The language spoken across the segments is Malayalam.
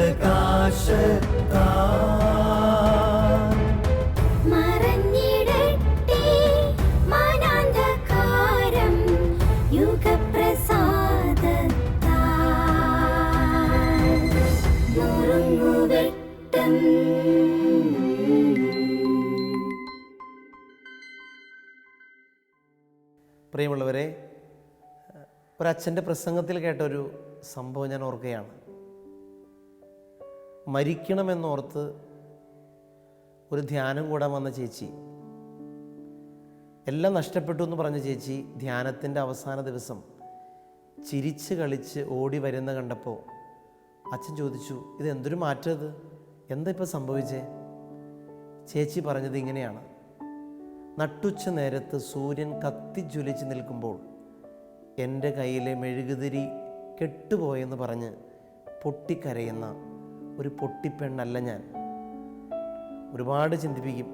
യുഗപ്രകാശത്താ മറഞ്ഞിടട്ടെ മാനാന്ധകാരം പ്രിയമുള്ളവരെ ഒരച്ഛന്റെ പ്രസംഗത്തിൽ കേട്ടൊരു സംഭവം ഞാൻ ഓർക്കുകയാണ്. മരിക്കണമെന്നോർത്ത് ഒരു ധ്യാനം കൂടാൻ വന്ന ചേച്ചി. എല്ലാം നഷ്ടപ്പെട്ടു എന്ന് പറഞ്ഞ ചേച്ചി ധ്യാനത്തിന്റെ അവസാന ദിവസം ചിരിച്ച് കളിച്ച് ഓടി വരുന്ന കണ്ടപ്പോൾ അച്ഛൻ ചോദിച്ചു ഇത് എന്തൊരു മാറ്റം ഇത്? എന്താ ഇപ്പോൾ സംഭവിച്ചേ? ചേച്ചി പറഞ്ഞത് ഇങ്ങനെയാണ്. നട്ടുച്ച നേരത്ത് സൂര്യൻ കത്തിജ്വലിച്ച് നിൽക്കുമ്പോൾ എന്റെ കയ്യിലെ മെഴുകുതിരി കെട്ടുപോയെന്ന് പറഞ്ഞ് പൊട്ടിക്കരയുന്ന ഒരു പൊട്ടിപ്പെണ്ണല്ല ഞാൻ. ഒരുപാട് ചിന്തിപ്പിക്കും.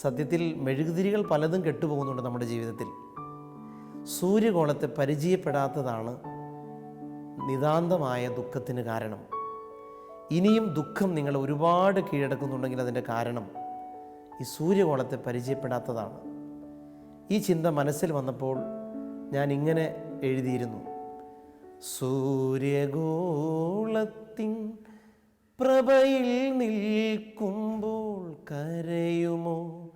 സത്യത്തിൽ മെഴുകുതിരികൾ പലതും കെട്ടുപോകുന്നുണ്ട് നമ്മുടെ ജീവിതത്തിൽ. സൂര്യകോളത്തെ പരിചയപ്പെടാത്തതാണ് നിതാന്തമായ ദുഃഖത്തിന് കാരണം. ഇനിയും ദുഃഖം നിങ്ങൾ ഒരുപാട് കീഴടക്കുന്നുണ്ടെങ്കിൽ അതിന്റെ കാരണം ഈ സൂര്യകോളത്തെ പരിചയപ്പെടാത്തതാണ്. ഈ ചിന്ത മനസ്സിൽ വന്നപ്പോൾ ഞാൻ ഇങ്ങനെ എഴുതിയിരുന്നു. സൂര്യഗോളത്തിൻ പ്രഭയിൽ നിൽക്കുമ്പോൾ കരയുമോ?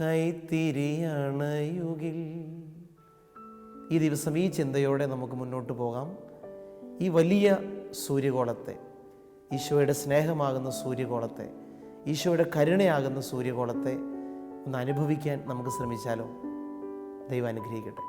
കൈത്തിരിയണയുകിൽ ഈ ദിവസം ഈ ചിന്തയോടെ നമുക്ക് മുന്നോട്ട് പോകാം. ഈ വലിയ സൂര്യഗോളത്തെ ഈശോയുടെ സ്നേഹമാകുന്ന സൂര്യഗോളത്തെ ഈശോയുടെ കരുണയാകുന്ന സൂര്യഗോളത്തെ ഒന്ന് അനുഭവിക്കാൻ നമുക്ക് ശ്രമിച്ചാലോ? ദൈവം അനുഗ്രഹിക്കട്ടെ.